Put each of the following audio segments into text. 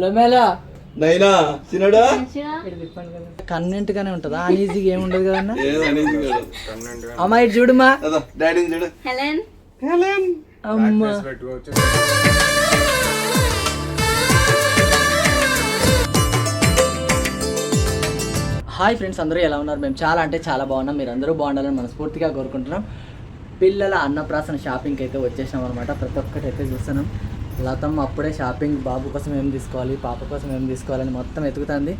లొమేలా. నైనా చిన్నడా కన్నెంట్ గానే ఉంటుందా? అన్ఈజీగా ఏమి ఉండదు కదన్నా. అమ్మా ఇటు చూడుమా. డాడీని చూడు. హెలెన్. అమ్మ. పెట్టుకోవచ్చు హాయ్ ఫ్రెండ్స్ అందరూ ఎలా ఉన్నారు? మేము చాలా అంటే చాలా బాగున్నాం. మీరు అందరూ బాగుండాలని మనస్ఫూర్తిగా కోరుకుంటున్నాం. పిల్లల అన్నప్రాసన షాపింగ్కి అయితే వచ్చేసినాం అనమాట ప్రతి ఒక్కటి అయితే చూస్తున్నాం. లతమ్మ అప్పుడే షాపింగ్ బాబు కోసం ఏం తీసుకోవాలి పాప కోసం ఏం తీసుకోవాలని మొత్తం ఎదుగుతుంది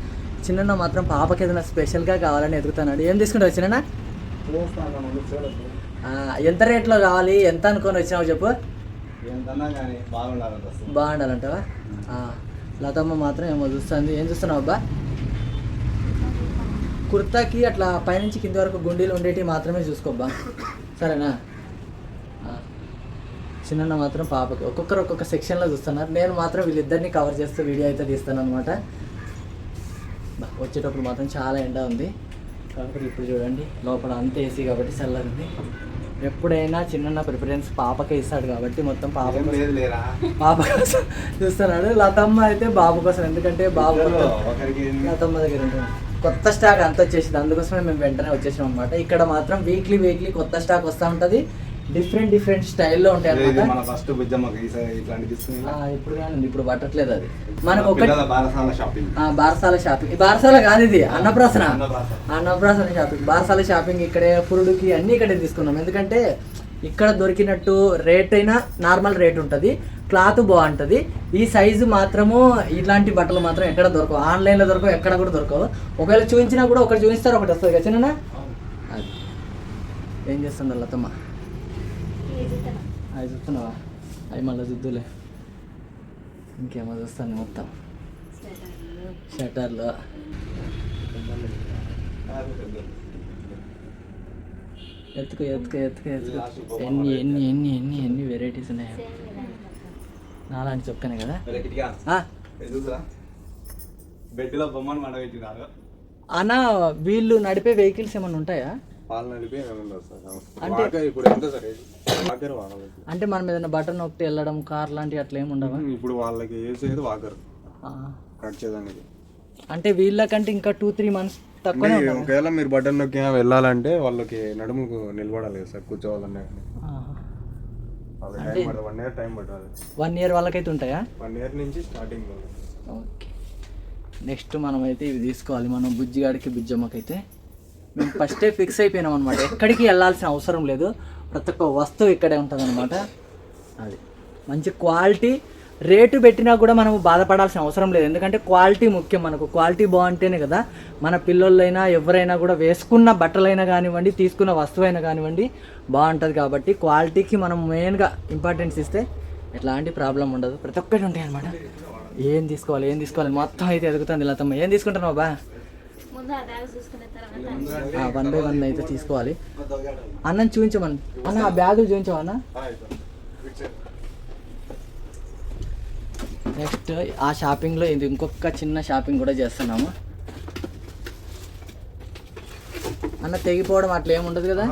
చిన్న మాత్రం పాపకి ఏదైనా స్పెషల్గా కావాలని ఎదుగుతున్నాడు ఏం తీసుకుంటావు చిన్న ఎంత రేట్లో కావాలి ఎంత అనుకొని వచ్చినావు చెప్పు. బాగుండాలంటావా? లతమ్మ మాత్రం ఏమో చూస్తుంది. ఏం చూస్తున్నావు అబ్బా? కుర్తాకి అట్లా పైనుంచి కింద వరకు గుండీలు ఉండేటివి మాత్రమే చూసుకోబ్బా సరేనా? చిన్న మాత్రం పాపకి ఒక్కొక్కరు ఒక్కొక్క సెక్షన్లో చూస్తున్నారు. నేను మాత్రం వీళ్ళిద్దరిని కవర్ చేస్తూ వీడియో అయితే తీస్తాను అనమాట వచ్చేటప్పుడు మాత్రం చాలా ఎండ ఉంది. కాబట్టి ఇప్పుడు చూడండి లోపల అంత ఏసీ కాబట్టి చల్లగా ఉంది ఎప్పుడైనా చిన్న ప్రిఫరెన్స్ పాపకే ఇస్తాడు కాబట్టి మొత్తం పాప పాప కోసం చూస్తున్నాడు. లతమ్మ అయితే బాబు కోసం ఎందుకంటే బాబు లతమ్మ దగ్గర ఉంటుంది. కొత్త స్టాక్ అంత వచ్చేసింది. అందుకోసమే మేము వెంటనే వచ్చేసాం అనమాట ఇక్కడ మాత్రం వీక్లీ వీక్లీ కొత్త స్టాక్ వస్తూ ఉంటుంది. డిఫరెంట్ డిఫరెంట్ స్టైల్లో ఉంటాయి మన ఫస్ట్ ఇట్లాంటి తీసుకుని ఇప్పుడు కానీ ఇప్పుడు పట్టట్లేదు అది. మనకు ఒకటి బారసాల షాపింగ్ బారసాల షాపింగ్ బారసాల కాదు ఇది అన్నప్రాసన. అన్నప్రాసన. షాపింగ్ బారసాల షాపింగ్ ఇక్కడే పురుడుకి అన్ని ఇక్కడే తీసుకున్నాం. ఎందుకంటే ఇక్కడ దొరికినట్టు రేట్ అయినా నార్మల్ రేట్ ఉంటుంది. క్లాత్ బాగుంటుంది. ఈ సైజు మాత్రము ఇట్లాంటి బట్టలు మాత్రం ఎక్కడ దొరకవు. ఆన్లైన్లో దొరకవు ఎక్కడ కూడా దొరకవు. ఒకవేళ చూపించినా కూడా ఒకటి చూపిస్తారు ఒకటి వస్తుంది కదా చిన్న అది. ఏం చేస్తుంది లతమ్మ? అవి చూస్తున్నావా? అవి మళ్ళీ చూద్దులే ఇంకేమో చూస్తాను మొత్తం. షటర్లు ఎత్తుకు ఎత్తుకు ఎత్తుకు ఎత్తుకు. ఎన్ని ఎన్ని ఎన్ని ఎన్ని ఎన్ని వెరైటీస్ ఉన్నాయి. నాలాంటి చొక్కనే కదా? ఆ, బెడ్లో బొమ్మను వీళ్ళు నడిపే వెహికల్స్ ఏమైనా ఉంటాయా? పాలు అంటే- ఇప్పుడు ఎంత సార్? ఇది? వాకర్ వాడాలి. అంటే మనం ఏదైనా బటన్ ఒకటి వెళ్ళడం కార్ లాంటివి అట్లా ఏమి ఉండవా? ఇప్పుడు వాళ్ళకి వేసేది వాకర్ కట్ చేయడానికి. అంటే వీళ్ళకంటే ఇంకా టూ త్రీ మంత్స్ తక్కువనే ఉంటుంది ఒకవేళ మీరు బటన్ నొక్కి వెళ్ళాలంటే వాళ్ళకి నడుముకు నిలబడాలి సార్ కూర్చోవాలన్నా వన్ ఇయర్ టైం పడుతుంది వన్ ఇయర్ వాళ్ళకైతే ఉంటాయా? వన్ ఇయర్ నుంచి స్టార్టింగ్ ఓకే నెక్స్ట్ మనం అయితే ఇవి తీసుకోవాలి మనం బుజ్జిగాడికి బుజ్జమ్మకైతే. మేము ఫస్టే ఫిక్స్ అయిపోయినాం అనమాట ఎక్కడికి వెళ్ళాల్సిన అవసరం లేదు. ప్రతి ఒక్క వస్తువు ఇక్కడే ఉంటుంది అనమాట అది. మంచి క్వాలిటీ రేటు పెట్టినా కూడా మనం బాధపడాల్సిన అవసరం లేదు. ఎందుకంటే క్వాలిటీ ముఖ్యం మనకు. క్వాలిటీ బాగుంటేనే కదా మన పిల్లలైనా ఎవరైనా కూడా వేసుకున్న బట్టలైనా కానివ్వండి తీసుకున్న వస్తువైనా కానివ్వండి బాగుంటుంది కాబట్టి క్వాలిటీకి మనం మెయిన్గా ఇంపార్టెన్స్ ఇస్తే ఎట్లాంటి ప్రాబ్లం ఉండదు. ప్రతి ఒక్కటి ఉంటాయి అనమాట ఏం తీసుకోవాలి ఏం తీసుకోవాలి? మొత్తం అయితే ఎదుగుతుంది లతమ్మ. ఏం తీసుకుంటున్నావు బా? వన్ బై వన్ అయితే తీసుకోవాలి. అన్నం చూపించమని అన్న ఆ బ్యాగులు చూపించవా అన్న? నెక్స్ట్ ఆ షాపింగ్లో ఇది ఇంకొక చిన్న షాపింగ్ కూడా చేస్తున్నాము. అన్న తెగిపోవడం అట్లా ఏమి ఉండదు కదా.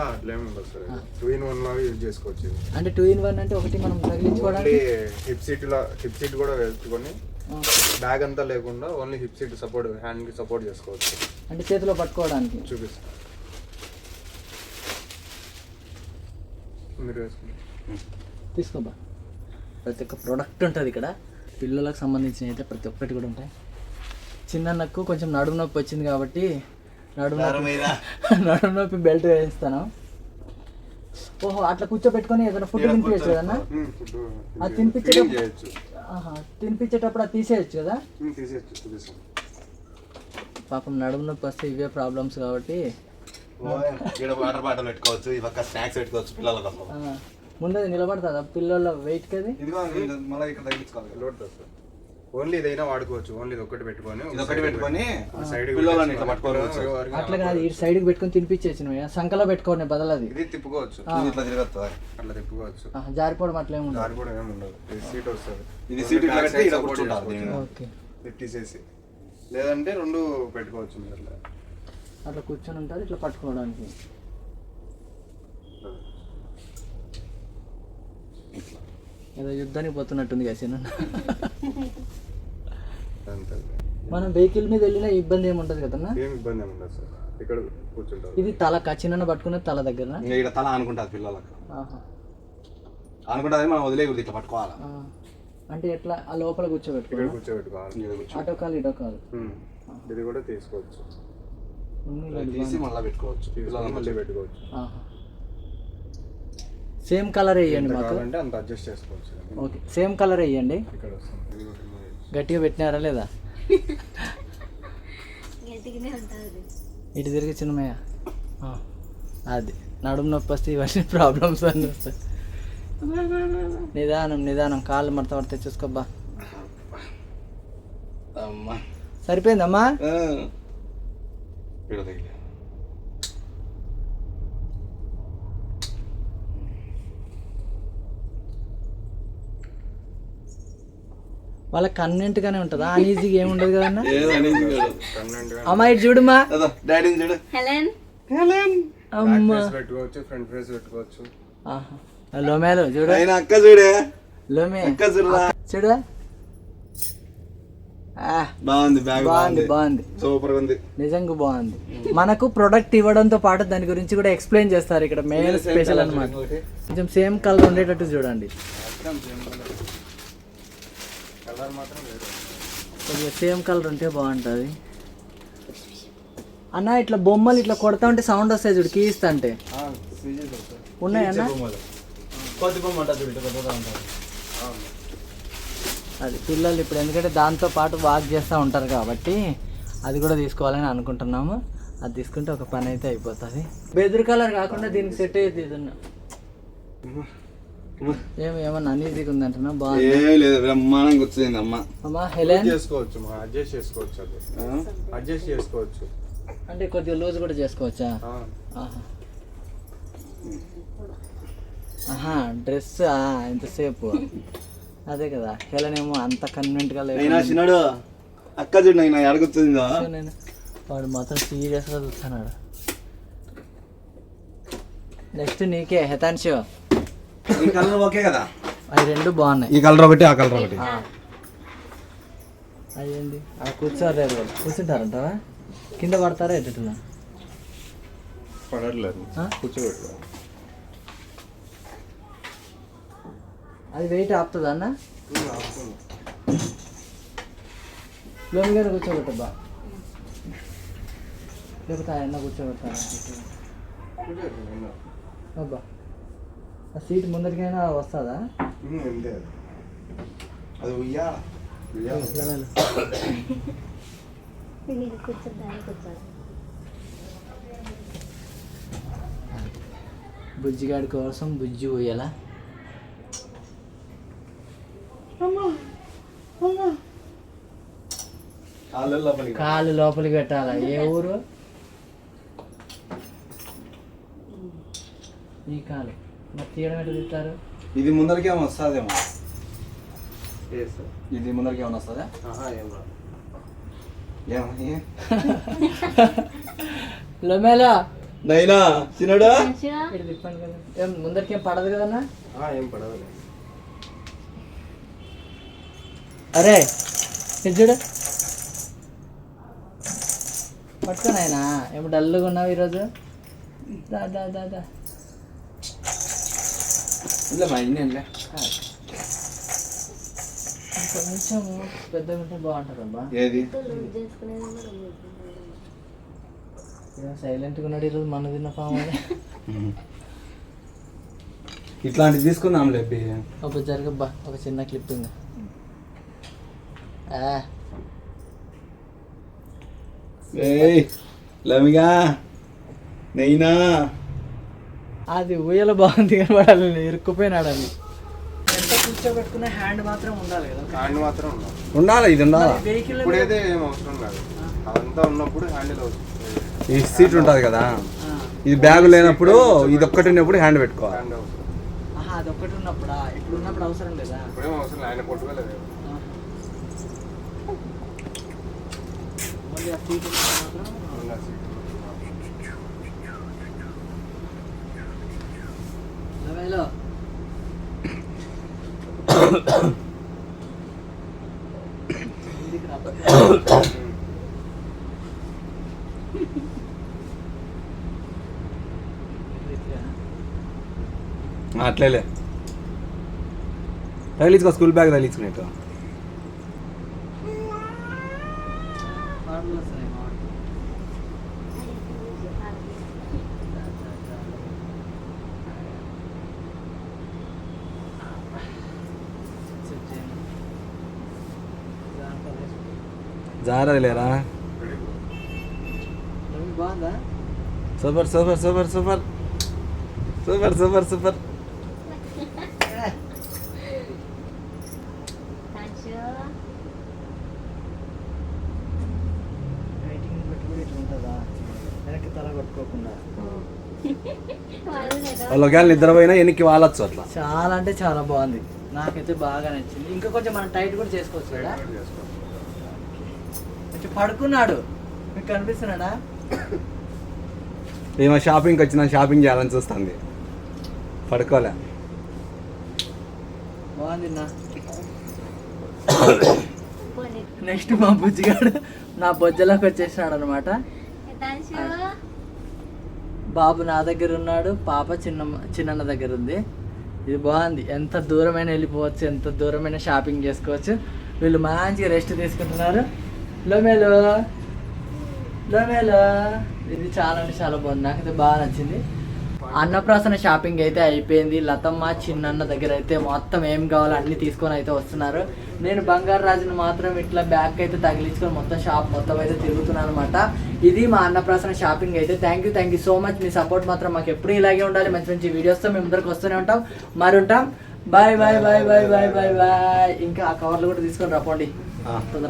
అంటే టూ ఇన్ వన్ అంటే ఒకటి మనం తగిలించుకోవడానికి? హిప్ సీట్ లా హిప్ సీట్ కూడా వేసుకొని బ్యాగ్ అంతా లేకుండా ఓన్లీ హిప్ సీట్ సపోర్ట్ హ్యాండ్కి సపోర్ట్ చేసుకోవచ్చు. అంటే చేతిలో పట్టుకోవడానికి. చూపిస్తాను మీరు వేసుకోండి. తీసుకోబా. ప్రతి ఒక్క ప్రోడక్ట్ ఉంటుంది ఇక్కడ. పిల్లలకు సంబంధించిన అయితే ప్రతి ఒక్కటి కూడా ఉంటాయి. చిన్న నక్కు కొంచెం నడుము నొప్పి వచ్చింది కాబట్టి నడుము నొప్పి నడుము నొప్పి బెల్ట్ వేస్తాను. ఓహో అట్లా కూర్చోబెట్టుకొని ఏదైనా ఫుడ్ తినిపించచ్చు కదన్నా? అది ఆహా, తినిపించేటప్పుడు అది తీసేయచ్చు కదా? పాపం నడుము నొప్పి వస్తే ఇవే ప్రాబ్లమ్స్ కాబట్టి. వాటర్ బాటిల్ పెట్టుకోవచ్చు ఈ పక్క స్నాక్స్ పెట్టుకోవచ్చు పిల్లల కోసం. నిలబడుతుందా? పిల్లల వెయిట్కి అది? ఓన్లీ ఇదైనా వాడుకోవచ్చు. ఓన్లీ ఇది ఒకటి పెట్టుకొని ఇది ఒకటి పెట్టుకొని సైడ్ పిల్లలని ఇట్లా పట్టుకోవచ్చు అట్లా కాదు ఈ సైడ్కి పెట్టుకొని తినిపించేసి నువ్వు సంకలో పెట్టుకోండి బదులు అది ఇది తిప్పుకోవచ్చు. ఇది ఇట్లా తిరగచ్చు అట్లా తిప్పుకోవచ్చు. ఆ, జారిపోవడం అట్లా ఏముండదు దారి కూడా ఏమి ఉండదు. ఇది సీట్ వస్తుంది. ఇది సీట్ ఇట్లా ఇక్కడ support కూర్చుంటారు. ఓకే. తీసేసి. లేదంటే రెండు పెట్టుకోవచ్చు మీరు అట్లా. అట్లా కూర్చొని ఉంటుంది ఇట్లా పట్టుకోవడానికి. ఏదో యుద్ధానికి పోతున్నట్టుంది కదా మనం వెహికల్ మీద వెళ్ళినా ఇబ్బంది ఏమి ఉండదు కదన్నా? ఏం ఇబ్బంది ఏమి ఉండదు సార్. ఇక్కడ కూర్చుంటారు. ఇది తల చిన్న పట్టుకునే తల దగ్గర ఇంకా ఇక్కడ తల అనుకుంటుంది పిల్లలకు. అనుకుంటుంది మనం వదిలేకూడదు ఇట్లా పట్టుకోవాలి? అంటే ఎట్లా? ఆ లోపల కూర్చోబెట్టుకోవాలి? ఇక్కడ కూర్చో. అటో కాలు ఇటో కాలు. ఇది కూడా తీసుకోవచ్చు. తీసి మళ్ళీ పెట్టుకోవచ్చు. మళ్ళీ పెట్టుకోవచ్చు. సేమ్ కలర్ వేయండి మాకు. కావాలంటే అంత అడ్జస్ట్ చేసుకోవచ్చు ఓకే సేమ్ కలర్ వేయండి. గట్టిగా పెట్టినారా లేదా? గట్టిగానే ఉంటుంది ఇటు తిరిగి చిన్నమయ్య. ఆ, అది నడుము నొప్పి వస్తే ఇవన్నీ ప్రాబ్లమ్స్ అన్నీ వస్తాయి. నిదానం నిదానం. కాళ్ళు మడత పడితే చూసుకోబ్బా. అమ్మా. సరిపోయిందమ్మా ఆ. ఇక్కడ తగిలి వాళ్ళకి కన్వెంట్ గానే ఉంటుందా? అన్ఈజీగా ఏమి ఉండదు కదన్నా? ఏదో అనేది కాదు. Permanent గా అమ్మా ఇటు చూడుమా? డాడీని చూడు. హెలెన్ back అమ్మా. పెట్టుకోవచ్చు ఫ్రంట్ ఫేస్ పెట్టుకోవచ్చు. ఆహా. లోమేలు చూడు. ఆయన అక్క చూడే. లోమే. అక్క చూడరా. చూడు ఆ, బాగుంది బాగుంది బాగుంది. బాగుంది. సూపర్ ఉంది. నిజంగా బాగుంది. మనకు ప్రొడక్ట్ ఇవ్వడంతో పాటు దాని గురించి కూడా ఎక్స్ప్లెయిన్ చేస్తారు ఇక్కడ మెయిన్ స్పెషల్ అన్నమాట. కొంచెం సేమ్ కలర్ ఉండేటట్టు చూడండి. కలర్ మాత్రం వేరు. కొంచెం సేమ్ కలర్ ఉంటే బాగుంటుంది. అన్న ఇట్లా బొమ్మలు ఇట్లా కొడతా ఉంటే సౌండ్ వస్తాయి చూడు కీస్తా అంటే ఉన్నాయన్న కొద్ది బొమ్మ కొద్దిగా అది పిల్లలు ఇప్పుడు ఎందుకంటే దాంతో పాటు వాక్ చేస్తూ ఉంటారు కాబట్టి అది కూడా తీసుకోవాలని అనుకుంటున్నాము. అది తీసుకుంటే ఒక పని అయితే అయిపోతుంది. బెదురు కలర్ కాకుండా దీనికి సెట్ అయ్యేది ఏదన్నా. ఏమి ఏమన్నా అన్ఈజీగా ఉందంటున్నా బాగుంది. ఏం లేదు బ్రహ్మాండంగా వచ్చింది అమ్మ. అమ్మా హెలెన్? చేసుకోవచ్చు మా అడ్జస్ట్ చేసుకోవచ్చు అది. అడ్జస్ట్ చేసుకోవచ్చు. అంటే కొద్దిగా లూజ్ కూడా చేసుకోవచ్చా? ఆ. ఆహా. ఆహా డ్రెస్ ఎంతసేపు? అదే కదా హెలెన్ ఏమో అంత కన్వెంట్గా అయినా చిన్నాడు అక్క చూడు నాకు ఎడగొచ్చిందో నేను వాడు మాత్రం సీరియస్గా చూస్తున్నాడు. నెక్స్ట్ నీకే హెతాన్షు. ఈ కలర్ ఓకే కదా? అవి రెండు బాగున్నాయి. ఈ కలర్ ఒకటి ఆ కలర్ ఒకటి. అయ్యండి అక్కడ కూర్చోలేరు వాళ్ళు. కూర్చుంటారంటావా? కింద పడతారా ఎట్టులా పడట్లేదు. ఆ? కూర్చోబెట్టుకో. అది వెయిట్ ఆపుతుందా అన్న? లోని గారు కూర్చోబెట్టబ్బా. లేకపోతే ఆయన కూర్చోబెడతారా? అబ్బా. ఆ సీట్ ముందరికైనా వస్తుందా? అది. ఉయ్యా? లెవెల్ నేను కూర్చోద్దాన్ని కూర్చోదు బుజ్జిగాడి కోసం బుజ్జి లోపలికి కాలు లోపలికి పెట్టాలా? ఏ ఊరు? ఈ కాలు. మరి తీయడం ఎట్లా తింటారు ఇది ముందరికి ఏమో వస్తుందేమో. ఏ సార్? ఇది ముందరికి ఏమైనా వస్తుందా? ఆహా, ఏం రాదు. ఏ? లొమేలా! నైనా చిన్నడా మంచిగా? ఇటు తిప్పండి కదా. ఏం ముందరికి ఏం పడదు కదన్నా? ఆ, ఏం పడదు. అరే చూడు. పట్టుకొని ఆయన ఏమో డల్గా ఉన్నావు ఈరోజు? దా దా దా దా. ఇలా మళ్ళీ కొంచెం పెద్దగా ఉంటే బాగుంటారమ్మా ఏది సైలెంట్గా ఉన్నాడు ఈరోజు మన తిన్న పాము ఇట్లాంటివి తీసుకుందాం లేపి ఒక జరగబ్బా ఒక చిన్న క్లిప్ ఉంది. లమిగా నైనా. అది ఊయల బాగుంది కానీ వాడు ఇరుక్కుపోయినాడు అది ఎంత కూర్చోబెట్టుకున్న హ్యాండ్ మాత్రం ఉండాలి కదా. హ్యాండ్ మాత్రం ఉండాలి. ఇది ఉండాలి? వెహికల్ ఇప్పుడైతే ఏం అవసరం కాదు అదంతా ఉన్నప్పుడు హ్యాండిల్ అవుతుంది ఈ సీట్ ఉంటుంది కదా. ఇది బ్యాగ్ లేనప్పుడు ఇది ఒక్కటి ఉన్నప్పుడు హ్యాండ్ పెట్టుకోవాలి. హ్యాండ్ అవసరం. అది ఒక్కటి ఉన్నప్పుడా? ఇప్పుడు ఉన్నప్పుడు అవసరం లేదా? ఇప్పుడేం అవసరం లేదు ఆయన కొట్టుకోలేదు మళ్ళీ ఆ సీట్ ఉన్నప్పుడు మాత్రం ఉన్న అట్లేలే తగిలించుకో స్కూల్ బ్యాగ్ తగిలించుకునేట్టు. జారది లేరా super super super super. Super super super thanks writing బట్టి కూడా ఇట్లా ఉంటుందా వెనక్కి తల కొట్టుకోకుండా వాళ్ళు నిద్రపోయినా వెనక్కి వాలొచ్చు అట్లా. చాలా అంటే చాలా బాగుంది. నాకైతే బాగా నచ్చింది. ఇంకా కొంచెం మనం టైట్ కూడా చేసుకోవచ్చు కదా? కొంచెం పడుకున్నాడు. మీకు కనిపిస్తున్నాడా? ఏమో షాపింగ్కి వచ్చినా షాపింగ్ చేయాలని చూస్తుంది. పడుకోలే. బాగుంది నా నెక్స్ట్ మా బుజ్జిగాడు నా బొజ్జలోకి వచ్చేసినాడు అనమాట బాబు నా దగ్గర ఉన్నాడు పాప చిన్న చిన్నన్న దగ్గర ఉంది. ఇది బాగుంది. ఎంత దూరమైనా వెళ్ళిపోవచ్చు ఎంత దూరమైన షాపింగ్ చేసుకోవచ్చు. వీళ్ళు మంచిగా రెస్ట్ తీసుకుంటున్నారు. లోమేలో లోమేలో. ఇది చాలా అంటే చాలా బాగుంది. నాకైతే బాగా నచ్చింది. అన్నప్రాసన షాపింగ్ అయితే అయిపోయింది. లతమ్మ చిన్నన్న దగ్గర అయితే మొత్తం ఏం కావాలో అన్ని తీసుకొని అయితే వస్తున్నారు. నేను బంగారు రాజుని మాత్రం ఇట్లా బ్యాగ్ అయితే తగిలించుకొని మొత్తం షాప్ మొత్తం అయితే తిరుగుతున్నాను అనమాట ఇది మా అన్నప్రాసన షాపింగ్ అయితే. Thank you thank you so much me support మాత్రం మాకు ఎప్పుడు ఇలాగే ఉండాలి. మంచి మంచి వీడియోస్తో మేము ముందరకు వస్తూనే ఉంటాం. మరి ఉంటాం bye bye bye bye bye bye bye ఇంకా ఆ కవర్లు కూడా తీసుకొని రాపోండి. తొందరగా